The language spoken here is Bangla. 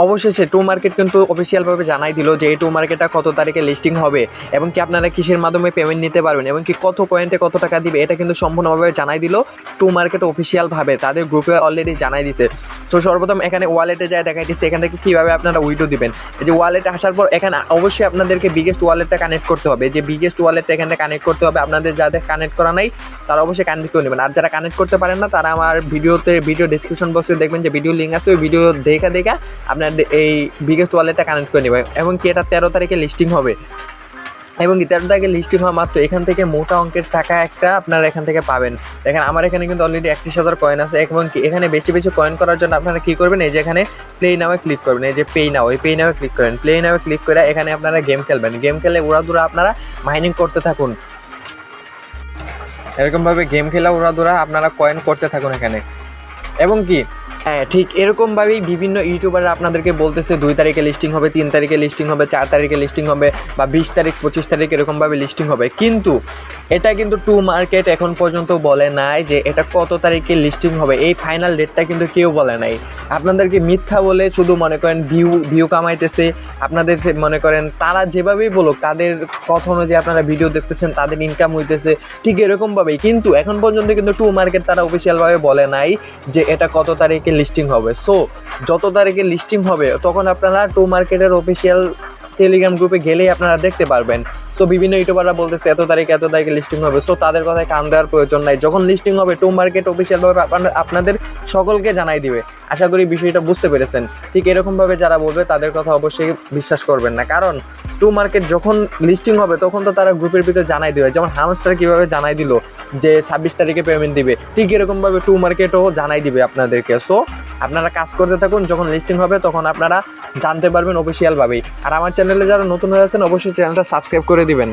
অবশেষে টু মার্কেট কিন্তু অফিসিয়ালভাবে জানাই দিল যে এই টু মার্কেটটা কত তারিখে লিস্টিং হবে এবং কি আপনারা কিসের মাধ্যমে পেমেন্ট নিতে পারবেন এবং কি কত পয়েন্টে কত টাকা দিবে এটা কিন্তু সম্পূর্ণভাবে জানাই দিল টু মার্কেট অফিসিয়ালভাবে তাদের গ্রুপে অলরেডি জানাই দিছে। তো সর্বপ্রথম এখানে ওয়ালেটে যায় দেখা দিচ্ছে এখান থেকে কীভাবে আপনারা উইডো দিবেন। এই যে ওয়ালেটে আসার পর এখানে অবশ্যই আপনাদেরকে বিগেস্ট ওয়ালেটটা কানেক্ট করতে হবে। যে বিগেস্ট ওয়ালেটটা এখানে কানেক্ট করতে হবে, আপনাদের যাদের কানেক্ট করা নাই, তারা অবশ্যই কানেক্ট করে নেবেন। আর যারা কানেক্ট করতে পারেন না, তারা আমার ভিডিওতে ভিডিও ডিসক্রিপশন বক্সে দেখবেন যে ভিডিও লিঙ্ক আছে, ওই ভিডিও দেখা দেখা আপনার এই বিগেস্ট ওয়ালেটটা কানেক্ট করে নেবেন এবং কি এটা তেরো তারিখে লিস্টিং হবে? এবং তেরো তারিখে লিস্টিং হওয়া মাত্র এখান থেকে মোটা অঙ্কের টাকা একটা আপনারা এখান থেকে পাবেন। দেখেন, আমার এখানে কিন্তু অলরেডি একত্রিশ হাজার কয়েন আছে। এবং কি এখানে বেশি বেশি কয়েন করার জন্য আপনারা কী করবেন? এই যে এখানে প্লে নামে ক্লিক করবেন। এই যে পে নাও এই পে নামে ক্লিক করেন। প্লে নামে ক্লিক করে এখানে আপনারা গেম খেলবেন। গেম খেলে উড়া দুরা আপনারা মাইনিং করতে থাকুন। এরকমভাবে গেম খেলা উড়া দুরা আপনারা কয়েন করতে থাকুন এখানে। এবং কি হ্যাঁ ঠিক এরকমভাবেই বিভিন্ন ইউটিউবাররা আপনাদেরকে বলতেছে, দুই তারিখে লিস্টিং হবে, তিন তারিখে লিস্টিং হবে, চার তারিখে লিস্টিং হবে বা বিশ তারিখ, পঁচিশ তারিখ এরকমভাবে লিস্টিং হবে। কিন্তু এটা কিন্তু টু মার্কেট এখন পর্যন্ত বলে নাই যে এটা কত তারিখে লিস্টিং হবে। এই ফাইনাল ডেটটা কিন্তু কেউ বলে নাই। আপনাদেরকে মিথ্যা বলে শুধু মনে করেন ভিউ ভিউ কামাইতেছে। আপনাদের মনে করেন তারা যেভাবেই বলুক, তাদের কথা অনুযায়ী আপনারা ভিডিও দেখতেছেন, তাদের ইনকাম হইতেছে, ঠিক এরকমভাবেই। কিন্তু এখন পর্যন্ত কিন্তু টু মার্কেট তারা অফিসিয়ালভাবে বলে নাই যে এটা কত তারিখে লিস্টিং হবে। সো যত তারিখে লিস্টিং হবে, তখন আপনারা টু মার্কেটের অফিসিয়াল টেলিগ্রাম গ্রুপে গেলেই আপনারা দেখতে পারবেন। সো বিভিন্ন ইউটিউবাররা বলতেছে, এত তারিখে এত তারিখে লিস্টিং হবে। সো তাদের কথায় কান দেওয়ার প্রয়োজন নাই। যখন লিস্টিং হবে টু মার্কেট অফিসিয়ালভাবে আপনাদের সকলকে জানাই দিবে। আশা করি বিষয়টা বুঝতে পেরেছেন। ঠিক এরকমভাবে যারা বলবে, তাদের কথা অবশ্যই বিশ্বাস করবেন না। কারণ টু মার্কেট যখন লিস্টিং হবে, তখন তো তারা গ্রুপের ভিতরে জানাই দিবে। যেমন হামস্টার কীভাবে জানাই দিল যে, ছাব্বিশ তারিখে পেমেন্ট দিবে। ঠিক এরকমভাবে টু মার্কেটও জানাই দিবে আপনাদেরকে। সো আপনারা কাজ করতে থাকুন, যখন লিস্টিং হবে তখন আপনারা জানতে পারবেন অফিসিয়ালভাবেই আর আমার চ্যানেলে যারা নতুন হয়ে আছেন, অবশ্যই চ্যানেলটা সাবস্ক্রাইব করে দিবেন।